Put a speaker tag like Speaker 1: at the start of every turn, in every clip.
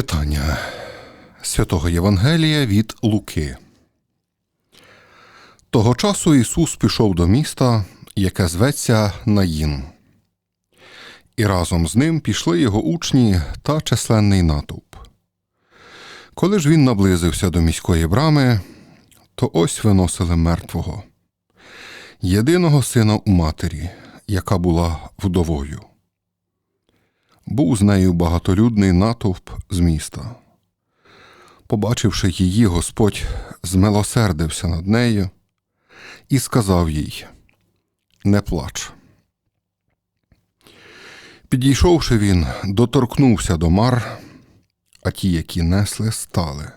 Speaker 1: Читання Святого Євангелія від Луки. Того часу Ісус пішов до міста, яке зветься Наїн. І разом з ним пішли його учні та численний натовп. Коли ж він наблизився до міської брами, то ось виносили мертвого, єдиного сина у матері, яка була вдовою. Був з нею багатолюдний натовп з міста. Побачивши її, Господь змилосердився над нею і сказав їй: Не плач. Підійшовши він, доторкнувся до мар, а ті, які несли, стали.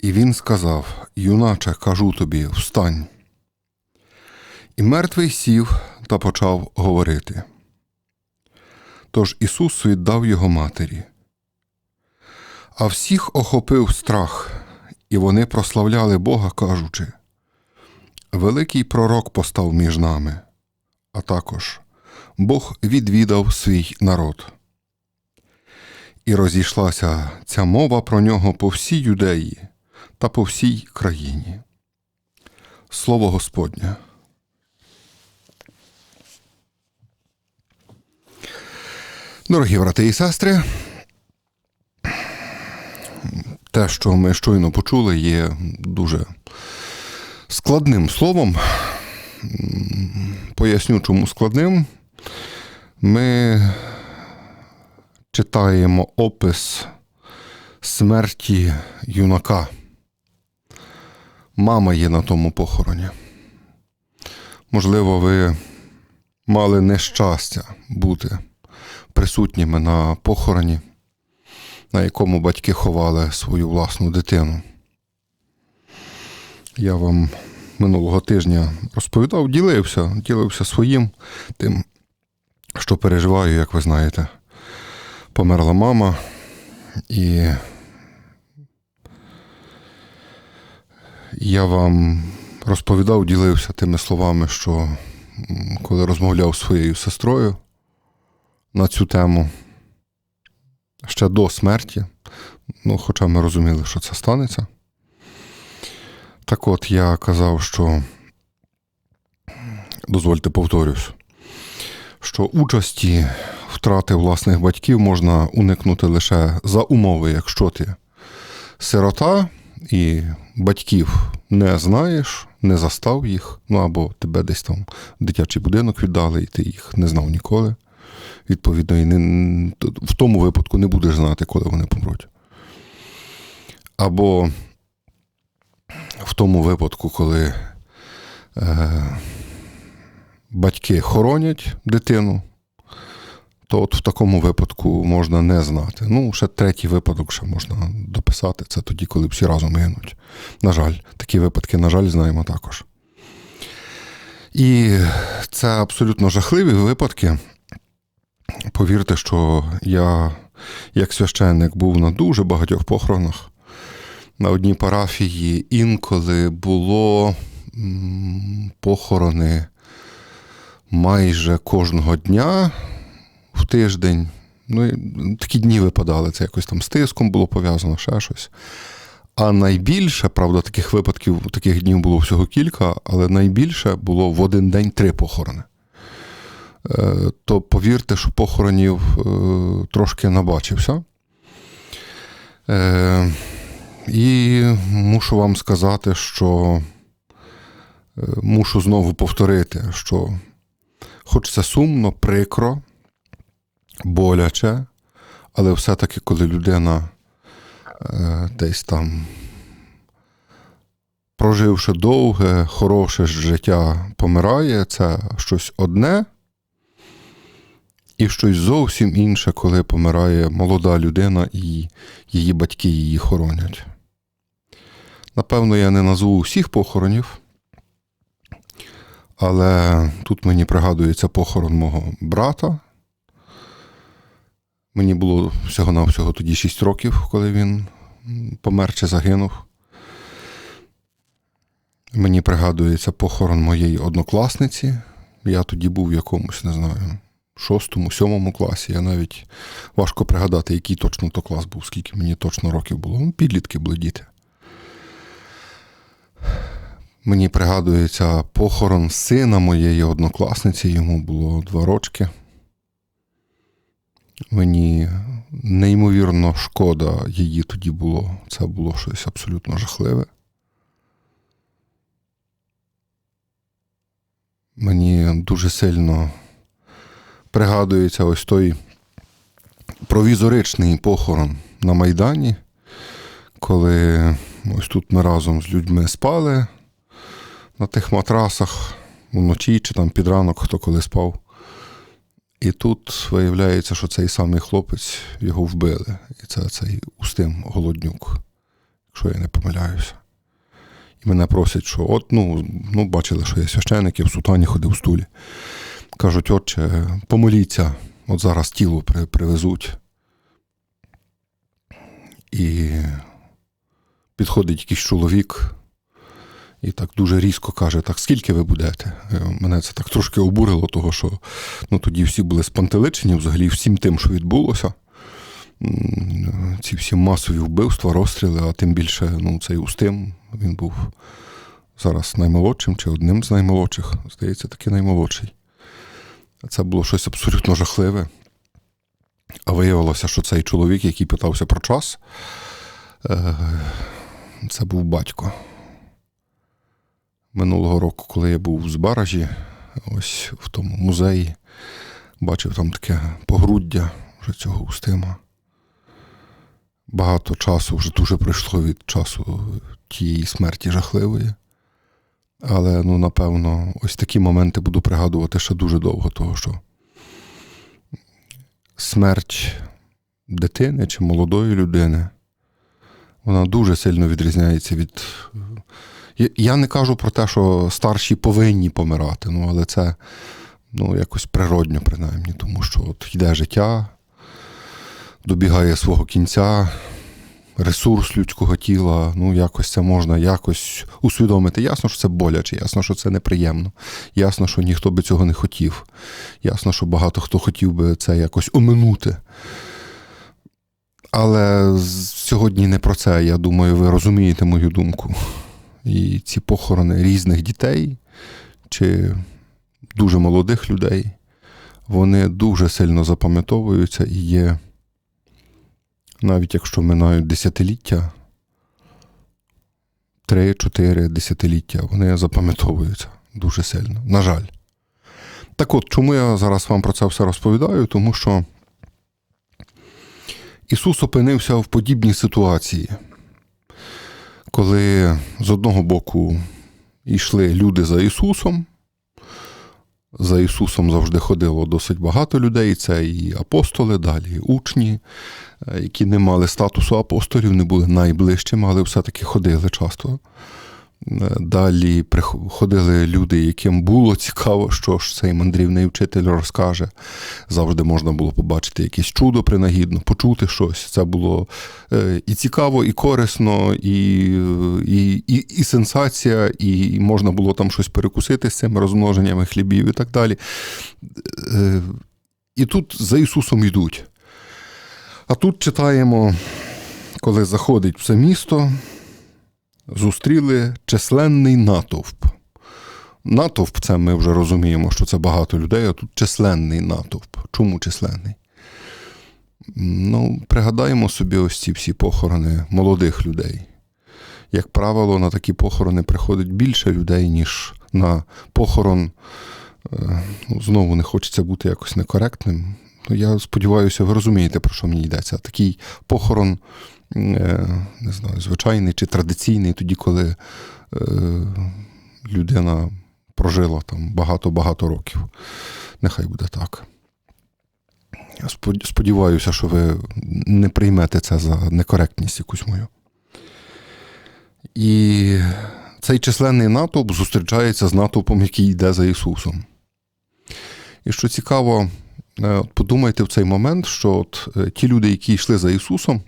Speaker 1: І він сказав: Юначе, кажу тобі, встань. І мертвий сів та почав говорити. Тож Ісус віддав його матері. А всіх охопив страх, і вони прославляли Бога, кажучи: Великий пророк постав між нами, а також Бог відвідав свій народ. І розійшлася ця мова про нього по всій юдеї та по всій країні. Слово Господнє. Дорогі брати і сестри, те, що ми щойно почули, є дуже складним словом. Поясню, чому складним. Ми читаємо опис смерті юнака. Мама є на тому похороні. Можливо, ви мали нещастя бути присутніми на похороні, на якому батьки ховали свою власну дитину. Я вам минулого тижня розповідав, ділився, ділився своїм тим, що переживаю, як ви знаєте. Померла мама, і я вам розповідав, ділився тими словами, що коли розмовляв з своєю сестрою, на цю тему ще до смерті. Ну, Хоча ми розуміли, що це станеться. Так от я казав, що дозвольте повторюсь, що участі втрати власних батьків можна уникнути лише за умови, якщо ти сирота і батьків не знаєш, не застав їх, ну або тебе десь там в дитячий будинок віддали, і ти їх не знав ніколи відповідно, і не, в тому випадку не будеш знати, коли вони помруть. Або в тому випадку, коли е, батьки хоронять дитину, то от в такому випадку можна не знати. Ну, ще третій випадок ще можна дописати. Це тоді, коли всі разом гинуть. На жаль, такі випадки, на жаль, знаємо також. І це абсолютно жахливі випадки. Повірте, що я, як священник, був на дуже багатьох похоронах. На одній парафії інколи було похорони майже кожного дня в тиждень. Ну, Такі дні випадали, це якось там з тиском було пов'язано, ще щось. А найбільше, правда, таких випадків, таких днів було всього кілька, але найбільше було в один день три похорони. Е, то повірте, що похоронів е, трошки набачився. Е, і мушу вам сказати, що мушу знову повторити, що хоч це сумно, прикро, боляче, але все-таки, коли людина десь там, проживши довге, хороше життя, помирає, це щось одне. І щось зовсім інше, коли помирає молода людина і її батьки її хоронять. Напевно, я не назву всіх похоронів, але тут мені пригадується похорон мого брата. Мені було всього-навсього тоді 6 років, коли він помер чи загинув. Мені пригадується похорон моєї однокласниці. Я тоді був в якомусь, не знаю, шостому, сьомому класі. Я навіть важко пригадати, який точно то клас був, скільки мені точно років було. Ну, підлітки були діти. Мені пригадується похорон сина моєї однокласниці, йому було два рочки. Мені неймовірно шкода її тоді було. Це було щось абсолютно жахливе. Мені дуже сильно пригадується ось той провізоричний похорон на Майдані, коли ось тут ми разом з людьми спали на тих матрасах вночі чи там під ранок, хто коли спав. І тут виявляється, що цей самий хлопець його вбили. І це цей Устим Голоднюк, якщо я не помиляюся. І мене просять, що от, ну, ну бачили, що я священик, я в сутані ходив в стулі. Кажуть, отче, помоліться, от зараз тіло привезуть. І підходить якийсь чоловік і так дуже різко каже: так скільки ви будете? Е, Мене це так трошки обурило, того що ну, тоді всі були спантеличені взагалі всім тим, що відбулося. Ці всі масові вбивства, розстріли, а тим більше ну, цей Устим, він був зараз наймолодшим чи одним з наймолодших, здається, таки наймолодший. Це було щось абсолютно жахливе. А виявилося, що цей чоловік, який питався про час, е, це був батько. Минулого року, коли я був з Баражі, ось в тому музеї, бачив там таке погруддя вже цього Устима. Багато часу вже дуже пройшло від часу тієї смерті жахливої. Але, ну, напевно, ось такі моменти буду пригадувати ще дуже довго, того що смерть дитини чи молодої людини, вона дуже сильно відрізняється від. Я- не кажу про те, що старші повинні помирати, ну, але це ну, якось природньо, принаймні, тому що от йде життя, добігає свого кінця, ресурс людського тіла, ну якось це можна якось усвідомити. Ясно, що це боляче, ясно, що це неприємно. Ясно, що ніхто би цього не хотів. Ясно, що багато хто хотів би це якось оминути. Але сьогодні не про це. Я думаю, ви розумієте мою думку. І ці похорони різних дітей чи дуже молодих людей, вони дуже сильно запам'ятовуються і є навіть якщо минають десятиліття, 3-4 десятиліття, вони запам'ятовуються дуже сильно. На жаль. Так от, чому я зараз вам про це все розповідаю? Тому що Ісус опинився в подібній ситуації, коли з одного боку йшли люди за Ісусом. За Ісусом завжди ходило досить багато людей. Це і апостоли, далі і учні, е, які не мали статусу апостолів, не були найближчими, але все-таки ходили часто. Е, Далі прих- ходили люди, яким було цікаво, що ж цей мандрівний вчитель розкаже. Завжди можна було побачити якесь чудо принагідно, почути щось. Це було е, і цікаво, і корисно, і, е, і, і, і сенсація, і можна було там щось перекусити з цими розмноженнями хлібів і так далі. І тут за Ісусом йдуть. А тут читаємо, коли заходить в це місто, зустріли численний натовп. Натовп це ми вже розуміємо, що це багато людей, а тут численний натовп. Чому численний? Ну, пригадаємо собі ось ці всі похорони молодих людей. Як правило, на такі похорони приходить більше людей, ніж на похорон. е, Ну, знову не хочеться бути якось некоректним. Ну, я сподіваюся, ви розумієте, про що мені йдеться. Такий похорон, не знаю, звичайний чи традиційний, тоді, коли е, людина прожила там багато-багато років. Нехай буде так. Сподіваюся, що ви не приймете це за некоректність якусь мою. І цей численний натовп зустрічається з натовпом, який йде за Ісусом. І що цікаво, е, подумайте в цей момент, що от е, ті люди, які йшли за Ісусом,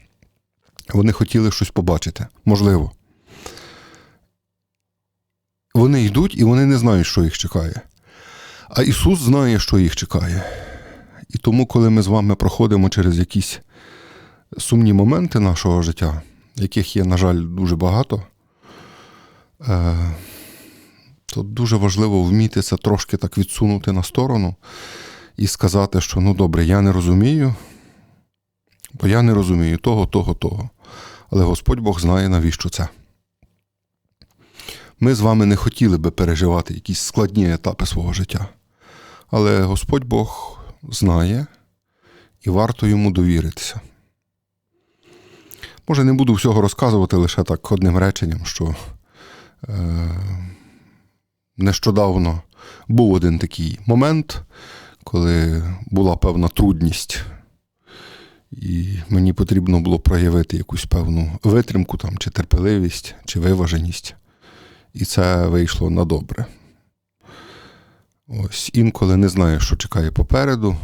Speaker 1: вони хотіли щось побачити. Можливо. Вони йдуть і вони не знають, що їх чекає. А Ісус знає, що їх чекає. І тому, коли ми з вами проходимо через якісь сумні моменти нашого життя, яких є, на жаль, дуже багато, е, то дуже важливо вміти це трошки так відсунути на сторону і сказати, що ну добре, я не розумію, бо я не розумію того, того, того. Але Господь Бог знає, навіщо це. Ми з вами не хотіли би переживати якісь складні етапи свого життя. Але Господь Бог знає і варто йому довіритися. Може, не буду всього розказувати лише так одним реченням, що е, нещодавно був один такий момент, коли була певна трудність, і мені потрібно було проявити якусь певну витримку там, чи терпеливість, чи виваженість. І це вийшло на добре. Ось інколи не знаю, що чекає попереду,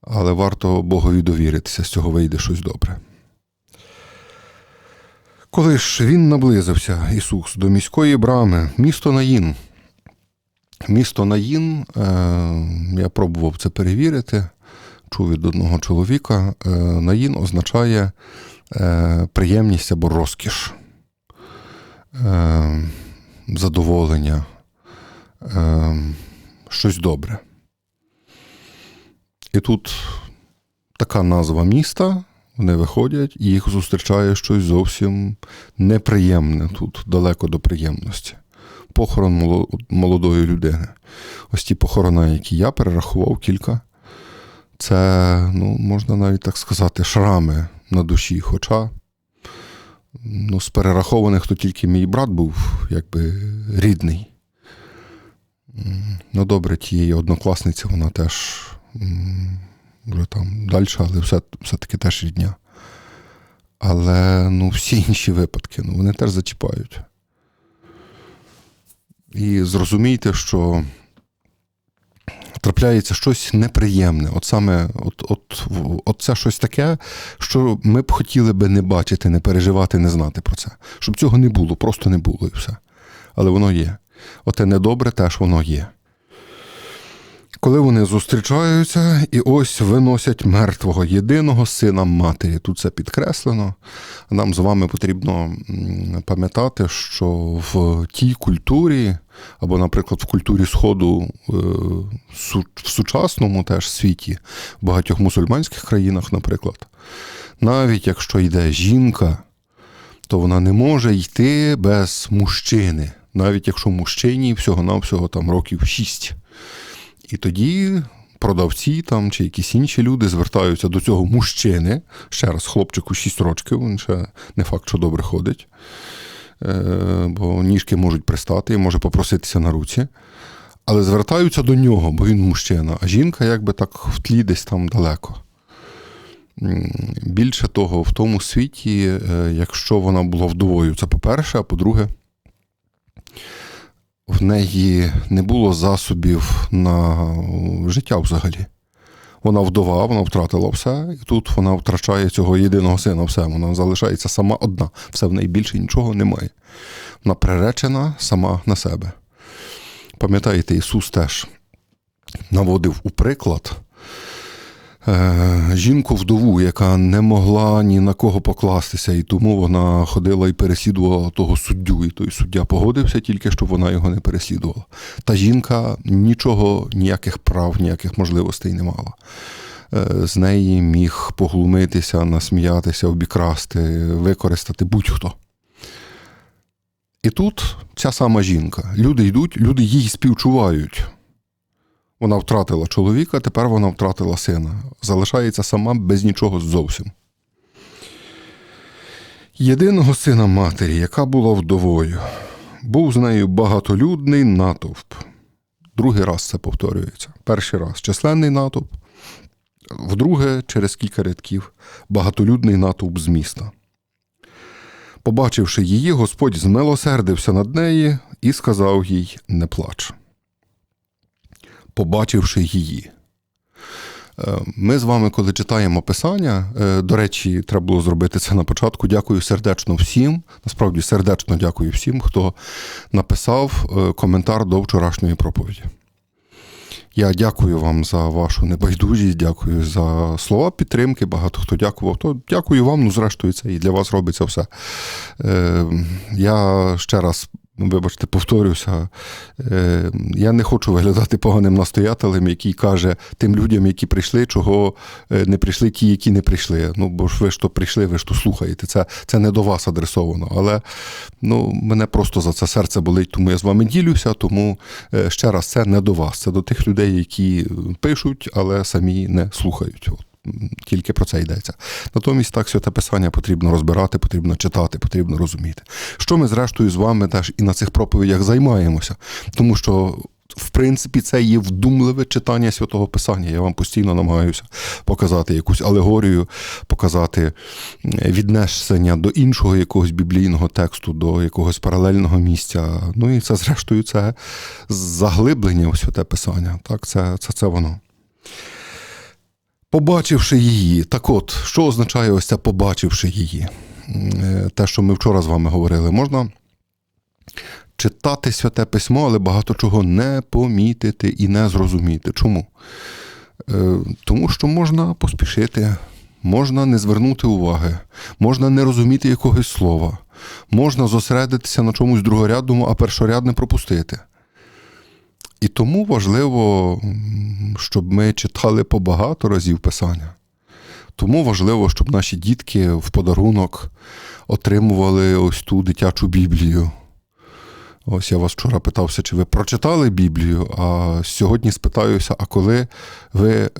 Speaker 1: але варто Богові довіритися, з цього вийде щось добре. Коли ж він наблизився, Ісус, до міської брами, місто Наїн. Місто Наїн, е, я пробував це перевірити, чув від одного чоловіка. Е, Наїн означає е, приємність або розкіш, е, задоволення, щось добре. І тут така назва міста, вони виходять, і їх зустрічає щось зовсім неприємне тут, далеко до приємності. Похорон молодої людини. Ось ті похорона, які я перерахував кілька, це, ну, можна навіть так сказати, шрами на душі. Хоча ну, з перерахованих то тільки мій брат був якби рідний. Ну, добре, тієї однокласниці вона теж вже там далі, але все, все-таки теж рідня. Але ну, всі інші випадки, ну, вони теж зачіпають. І зрозумійте, що трапляється щось неприємне. От саме от, от, от це щось таке, що ми б хотіли би не бачити, не переживати, не знати про це. Щоб цього не було, просто не було і все. Але воно є. Оте недобре теж воно є. Коли вони зустрічаються і ось виносять мертвого єдиного сина матері. Тут це підкреслено. Нам з вами потрібно пам'ятати, що в тій культурі, або, наприклад, в культурі Сходу е, в сучасному теж світі, в багатьох мусульманських країнах, наприклад, навіть якщо йде жінка, то вона не може йти без мужчини, навіть якщо мужчині всього-навсього там років 6. І тоді продавці там чи якісь інші люди звертаються до цього мужчини. Ще раз, хлопчику 6 років, він ще не факт, що добре ходить, бо ніжки можуть пристати може попроситися на руці. Але звертаються до нього, бо він мужчина, а жінка якби так в тлі десь там далеко. Більше того, в тому світі, е, якщо вона була вдовою, це по-перше, а по-друге, в неї не було засобів на життя взагалі. Вона вдова, вона втратила все, і тут вона втрачає цього єдиного сина, все. Вона залишається сама одна, все в неї більше нічого немає. Вона приречена сама на себе. Пам'ятаєте, Ісус теж наводив у приклад е, жінку вдову, яка не могла ні на кого покластися, і тому вона ходила і переслідувала того суддю, і той суддя погодився тільки, щоб вона його не переслідувала. Та жінка нічого, ніяких прав, ніяких можливостей не мала. Е, З неї міг поглумитися, насміятися, обікрасти, використати будь-хто. І тут ця сама жінка. Люди йдуть, люди їй співчувають. Вона втратила чоловіка, тепер вона втратила сина. Залишається сама без нічого зовсім. Єдиного сина матері, яка була вдовою, був з нею багатолюдний натовп. Другий раз це повторюється. Перший раз численний натовп, вдруге, через кілька рядків, багатолюдний натовп з міста. Побачивши її, Господь змилосердився над нею і сказав їй: Не плач побачивши її. Е, Ми з вами, коли читаємо Писання, е, до речі, треба було зробити це на початку. Дякую сердечно всім. Насправді сердечно дякую всім, хто написав е, коментар до вчорашньої проповіді. Я дякую вам за вашу небайдужість, дякую за слова підтримки. Багато хто дякував. То дякую вам. Ну, зрештою, це і для вас робиться все. Я ще раз. Вибачте, повторюся, е, я не хочу виглядати поганим настоятелем, який каже тим людям, які прийшли, чого е, не прийшли ті, які не прийшли. Ну, бо ж ви ж то прийшли, ви ж то слухаєте. Це, це не до вас адресовано. Але ну, мене просто за це серце болить, тому я з вами ділюся. Тому е, ще раз, це не до вас, це до тих людей, які пишуть, але самі не слухають. От. Тільки про це йдеться. Натомість так святе писання потрібно розбирати, потрібно читати, потрібно розуміти. Що ми, зрештою, з вами теж і на цих проповідях займаємося, тому що. В принципі, це є вдумливе читання святого Писання. Я вам постійно намагаюся показати якусь алегорію, показати віднесення до іншого якогось біблійного тексту, до якогось паралельного місця. Ну і це, зрештою, це заглиблення у святе Писання. Так, це, це, це воно. Побачивши її, так от, що означає ось це побачивши її? Е, Те, що ми вчора з вами говорили, можна читати святе письмо, але багато чого не помітити і не зрозуміти. Чому? Е, Тому що можна поспішити, можна не звернути уваги, можна не розуміти якогось слова, можна зосередитися на чомусь другорядному, а першорядне пропустити. І тому важливо, щоб ми читали по багато разів Писання. Тому важливо, щоб наші дітки в подарунок отримували ось ту дитячу Біблію. Ось я вас вчора питався, чи ви прочитали Біблію, а сьогодні спитаюся, а коли ви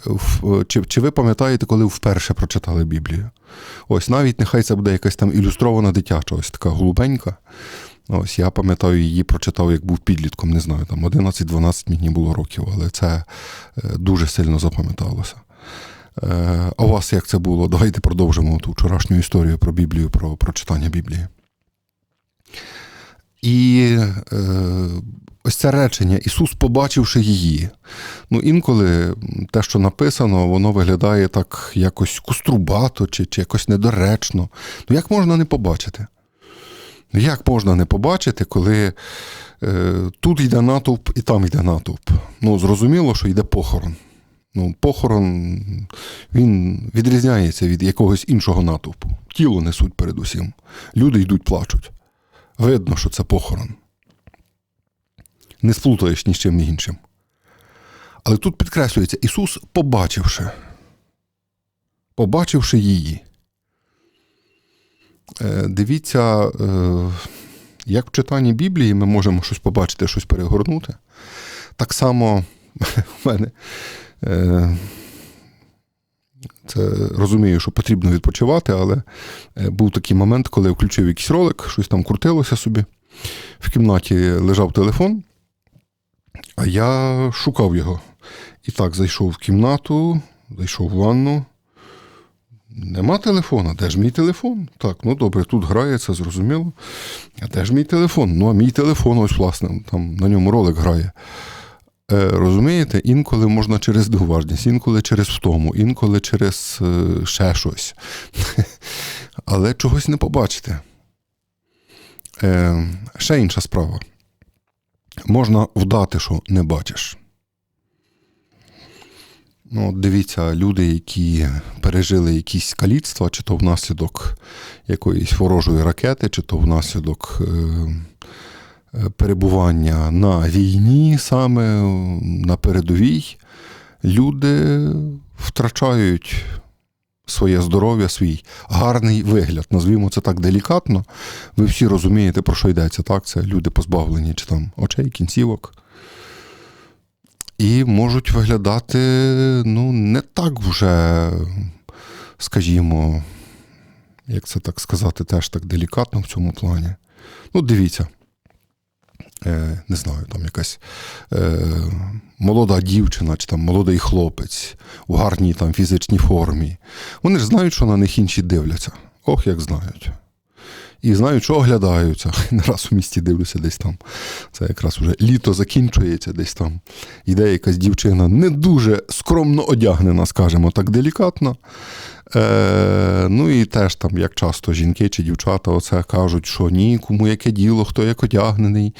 Speaker 1: чи, чи ви пам'ятаєте, коли вперше прочитали Біблію? Ось навіть нехай це буде якась там ілюстрована дитяча, ось така голубенька. Ось я пам'ятаю, її прочитав, як був підлітком, не знаю, там 11-12 мені було років, але це е, дуже сильно запам'яталося. Е, А у вас як це було? Давайте продовжимо ту вчорашню історію про Біблію, про прочитання Біблії. І е, ось це речення Ісус, побачивши її. Ну, інколи те, що написано, воно виглядає так якось куструбато чи, чи якось недоречно. Ну, як можна не побачити? Як можна не побачити, коли е, тут йде натовп і там йде натовп? Ну, зрозуміло, що йде похорон. Ну, похорон він відрізняється від якогось іншого натовпу. Тіло несуть передусім. Люди йдуть, плачуть. Видно, що це похорон. Не сплутаєш ні з чим іншим. Але тут підкреслюється Ісус, побачивши, побачивши її. Е, Дивіться, е, як в читанні Біблії ми можемо щось побачити, щось перегорнути. Так само в мене е, це розумію, що потрібно відпочивати, але був такий момент, коли я включив якийсь ролик, щось там крутилося собі. В кімнаті лежав телефон, а я шукав його. І так, зайшов в кімнату, зайшов в ванну. Нема телефона. Де ж мій телефон? Так, ну добре, тут грає, це зрозуміло. А де ж мій телефон? Ну, а мій телефон, ось, власне, там на ньому ролик грає. Е, розумієте, інколи можна через неуважність, інколи через втому, інколи через е, ще щось. Але чогось не побачите. Е, ще інша справа. Можна вдати, що не бачиш. Ну, дивіться, люди, які пережили якісь каліцтва, чи то внаслідок якоїсь ворожої ракети, чи то внаслідок е, е, перебування на війні, саме на передовій, люди втрачають своє здоров'я, свій гарний вигляд. Назвімо це так делікатно. Ви всі розумієте, про що йдеться, так? Це люди позбавлені чи там очей, кінцівок. І можуть виглядати ну, не так вже, скажімо, як це так сказати, теж так делікатно в цьому плані. Ну, дивіться, е, не знаю, там якась е, молода дівчина чи там молодий хлопець у гарній там фізичній формі. Вони ж знають, що на них інші дивляться. Ох, як знають. І знають, що оглядаються. Не раз у місті дивлюся десь там. Це якраз вже літо закінчується десь там. Іде якась дівчина не дуже скромно одягнена, скажімо так, делікатно. Е, ну і теж там, як часто жінки чи дівчата оце кажуть, що ні, кому яке діло, хто як одягнений,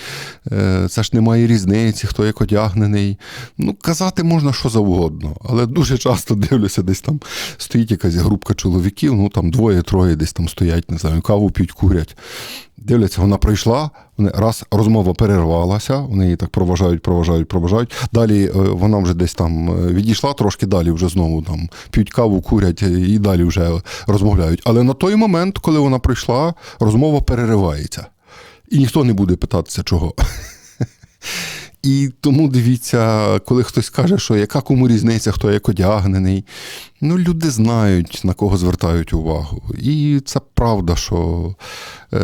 Speaker 1: е, це ж немає різниці, хто як одягнений. Ну, казати можна що завгодно, але дуже часто дивлюся, десь там стоїть якась групка чоловіків, ну там двоє-троє десь там стоять, не знаю, каву п'ють, курять. Дивляться, вона прийшла, вони раз розмова перервалася, вони її так проважають, проважають, проважають. Далі е, вона вже десь там е, відійшла, трошки далі вже знову там п'ють каву, курять е, і далі вже розмовляють. Але на той момент, коли вона прийшла, розмова переривається. І ніхто не буде питатися, чого. І тому дивіться, коли хтось каже, що яка кому різниця, хто як одягнений. Ну, люди знають, на кого звертають увагу. І це правда, що е,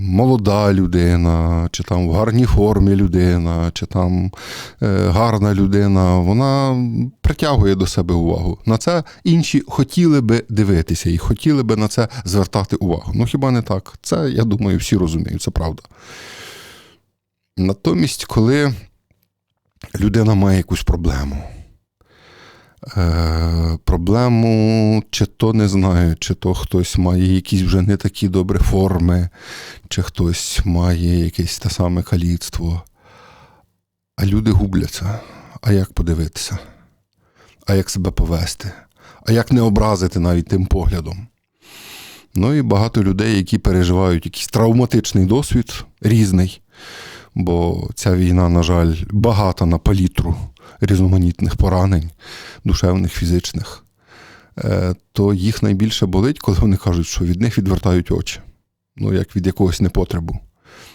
Speaker 1: молода людина, чи там в гарній формі людина, чи там е, гарна людина, вона притягує до себе увагу. На це інші хотіли би дивитися і хотіли би на це звертати увагу. Ну хіба не так? Це, я думаю, всі розуміють, це правда. Натомість, коли людина має якусь проблему, е, проблему, чи то не знаю, чи то хтось має якісь вже не такі добрі форми, чи хтось має якесь те саме каліцтво, а люди губляться. А як подивитися? А як себе повести? А як не образити навіть тим поглядом? Ну і багато людей, які переживають якийсь травматичний досвід різний бо ця війна, на жаль, багата на палітру різноманітних поранень, душевних, фізичних, е, то їх найбільше болить, коли вони кажуть, що від них відвертають очі. Ну, як від якогось непотребу.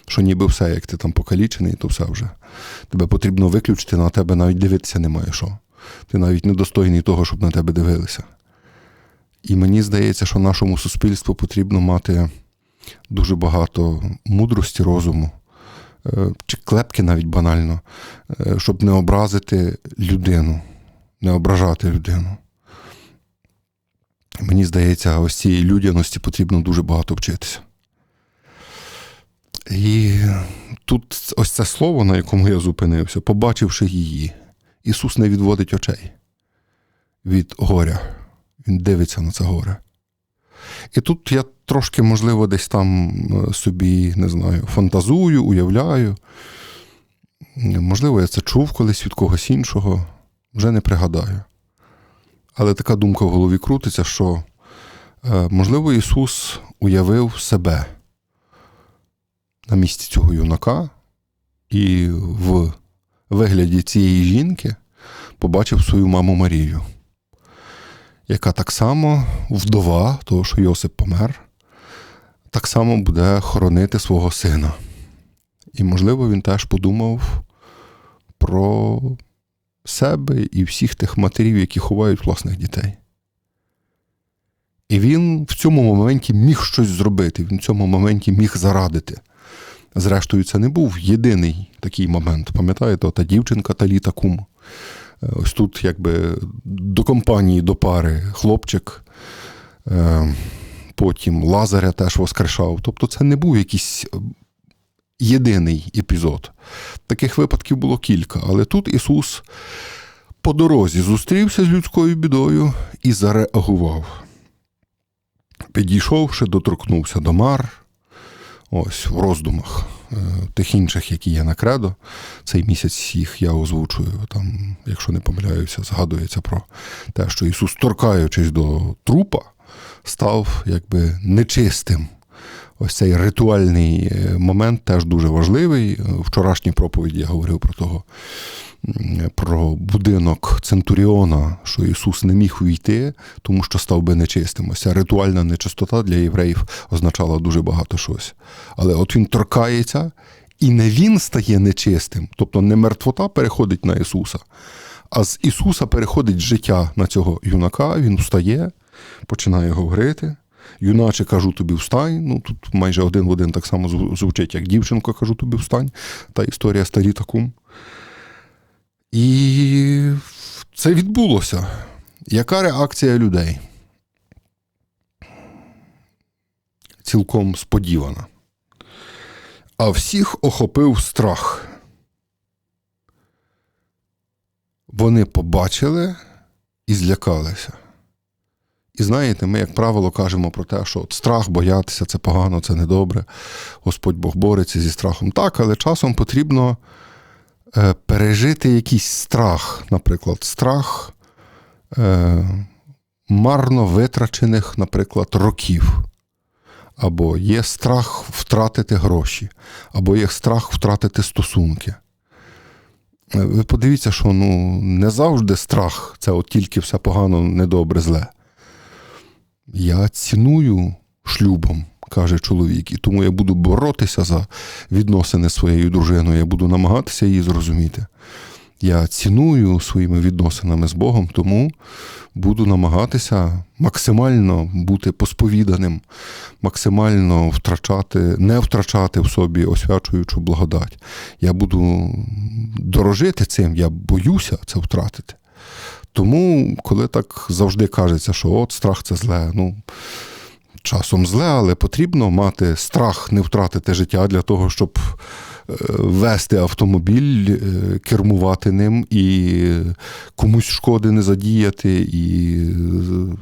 Speaker 1: Що ніби все, як ти там покалічений, то все вже. Тебе потрібно виключити, на тебе навіть дивитися немає що. Ти навіть недостойний того, щоб на тебе дивилися. І мені здається, що нашому суспільству потрібно мати дуже багато мудрості, розуму, чи клепки навіть банально, е, щоб не образити людину, не ображати людину. Мені здається, ось цієї людяності потрібно дуже багато вчитися. І тут ось це слово, на якому я зупинився, побачивши її, Ісус не відводить очей від горя. Він дивиться на це горе. І тут я трошки, можливо, десь там е, собі, не знаю, фантазую, уявляю. Можливо, я це чув колись від когось іншого, вже не пригадаю. Але така думка в голові крутиться, що, е, можливо, Ісус уявив себе на місці цього юнака і в вигляді цієї жінки побачив свою маму Марію яка так само вдова, того, що Йосип помер, так само буде хоронити свого сина. І, можливо, він теж подумав про себе і всіх тих матерів, які ховають власних дітей. І він в цьому моменті міг щось зробити, він в цьому моменті міг зарадити. Зрештою, це не був єдиний такий момент. Пам'ятаєте, та дівчинка Таліта Кум, Ось тут, якби до компанії, до пари хлопчик, е, потім Лазаря теж воскрешав. Тобто, це не був якийсь єдиний епізод. Таких випадків було кілька. Але тут Ісус по дорозі зустрівся з людською бідою і зареагував. Підійшовши, доторкнувся до мар, ось в роздумах. Е, тих інших, які є на кредо. Цей місяць їх я озвучую. Там, якщо не помиляюся, згадується про те, що Ісус, торкаючись до трупа, став якби нечистим. Ось цей ритуальний е, момент теж дуже важливий. В вчорашній проповіді я говорив про того про будинок Центуріона, що Ісус не міг увійти, тому що став би нечистим. Ось ритуальна нечистота для євреїв означала дуже багато щось. Але от він торкається, і не він стає нечистим, тобто не мертвота переходить на Ісуса, а з Ісуса переходить життя на цього юнака, він встає, починає говорити. Юначе кажу тобі встань. Ну тут майже один в один так само звучить, як дівчинка, кажу тобі встань. Та історія старі такум. І це відбулося. Яка реакція людей? Цілком сподівана. А всіх охопив страх. Вони побачили і злякалися. І знаєте, ми, як правило, кажемо про те, що от страх боятися це погано, це недобре. Господь Бог бореться зі страхом. Так, але часом потрібно пережити якийсь страх, наприклад, страх е, марно витрачених, наприклад, років. Або є страх втратити гроші, або є страх втратити стосунки. Е, Ви подивіться, що ну, не завжди страх це от тільки все погано, недобре, зле. Я ціную шлюбом, каже чоловік, і тому я буду боротися за відносини з своєю дружиною, я буду намагатися її зрозуміти. Я ціную своїми відносинами з Богом, тому буду намагатися максимально бути посповіданим, максимально втрачати, не втрачати в собі освячуючу благодать. Я буду дорожити цим, я боюся це втратити. Тому, коли так завжди кажеться, що от страх це зле, ну часом зле, але потрібно мати страх не втратити життя для того, щоб е, вести автомобіль, е, кермувати ним і комусь шкоди не задіяти, і е,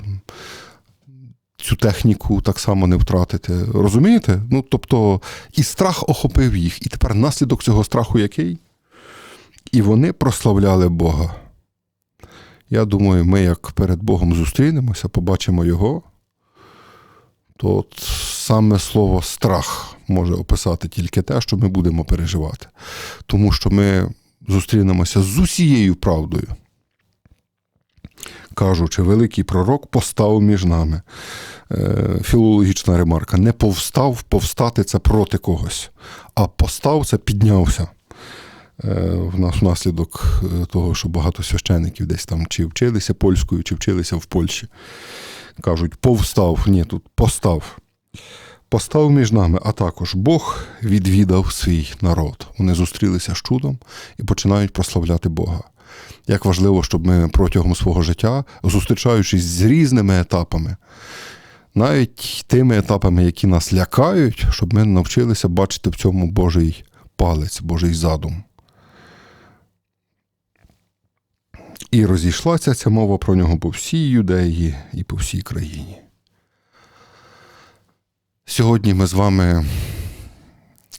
Speaker 1: цю техніку так само не втратити. Розумієте? Ну, тобто, і страх охопив їх. І тепер наслідок цього страху який? І вони прославляли Бога. Я думаю, ми як перед Богом зустрінемося, побачимо Його, то саме слово страх може описати тільки те, що ми будемо переживати. Тому що ми зустрінемося з усією правдою. Кажучи, великий пророк постав між нами. Е, Філологічна ремарка. Не повстав, повстати це проти когось, а постав це піднявся. Е, в нас внаслідок е, того, що багато священиків десь там чи вчилися польською, чи вчилися в Польщі. Кажуть, повстав, ні, тут постав. Постав між нами, а також Бог відвідав свій народ. Вони зустрілися з чудом і починають прославляти Бога. Як важливо, щоб ми протягом свого життя, зустрічаючись з різними етапами, навіть тими етапами, які нас лякають, щоб ми навчилися бачити в цьому Божий палець, Божий задум. І розійшлася ця мова про нього по всій юдеї і по всій країні. Сьогодні ми з вами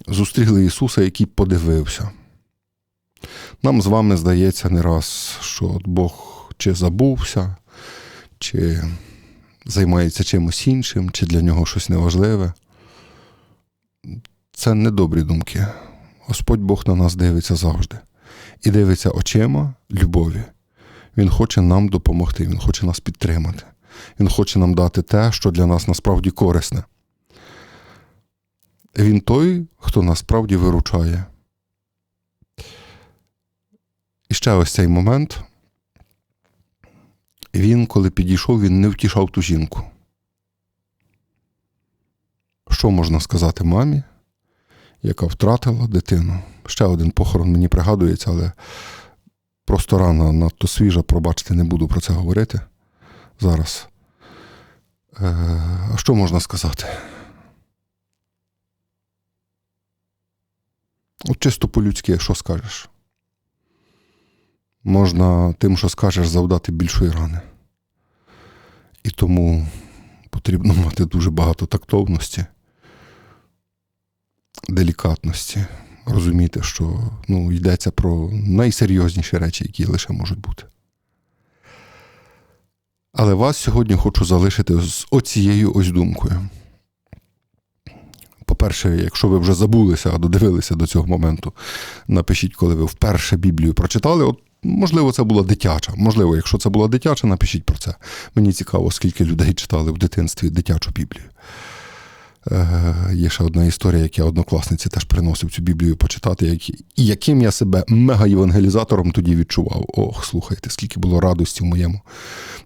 Speaker 1: зустріли Ісуса, який подивився. Нам з вами здається не раз, що Бог чи забувся, чи займається чимось іншим, чи для нього щось неважливе. Це недобрі думки. Господь Бог на нас дивиться завжди. І дивиться очима любові. Він хоче нам допомогти, Він хоче нас підтримати. Він хоче нам дати те, що для нас насправді корисне. Він той, хто насправді виручає. І ще ось цей момент. Він, коли підійшов, він не втішав ту жінку. Що можна сказати мамі, яка втратила дитину? Ще один похорон мені пригадується, але просто рана надто свіжа, пробачте, не буду про це говорити зараз. Е, А що можна сказати? От чисто по-людськи, що скажеш? Можна тим, що скажеш, завдати більшої рани. І тому потрібно мати дуже багато тактовності, делікатності, розуміти, що ну, йдеться про найсерйозніші речі, які лише можуть бути. Але вас сьогодні хочу залишити з оцією ось думкою. По-перше, якщо ви вже забулися, а додивилися до цього моменту, напишіть, коли ви вперше Біблію прочитали. От, можливо, це була дитяча. Можливо, якщо це була дитяча, напишіть про це. Мені цікаво, скільки людей читали в дитинстві дитячу Біблію. Е, Є ще одна історія, як я однокласниці теж приносив цю Біблію почитати, як, і яким я себе мега-євангелізатором тоді відчував. Ох, слухайте, скільки було радості в моєму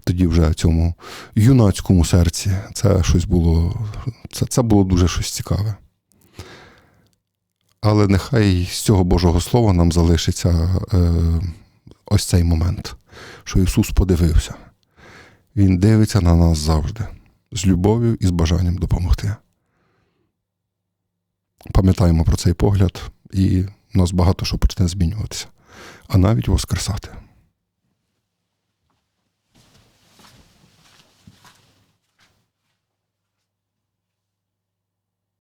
Speaker 1: тоді вже цьому юнацькому серці. Це щось було, це, це було дуже щось цікаве. Але нехай з цього Божого Слова нам залишиться е, ось цей момент, що Ісус подивився. Він дивиться на нас завжди, з любов'ю і з бажанням допомогти. Пам'ятаємо про цей погляд, і в нас багато що почне змінюватися, а навіть воскресати.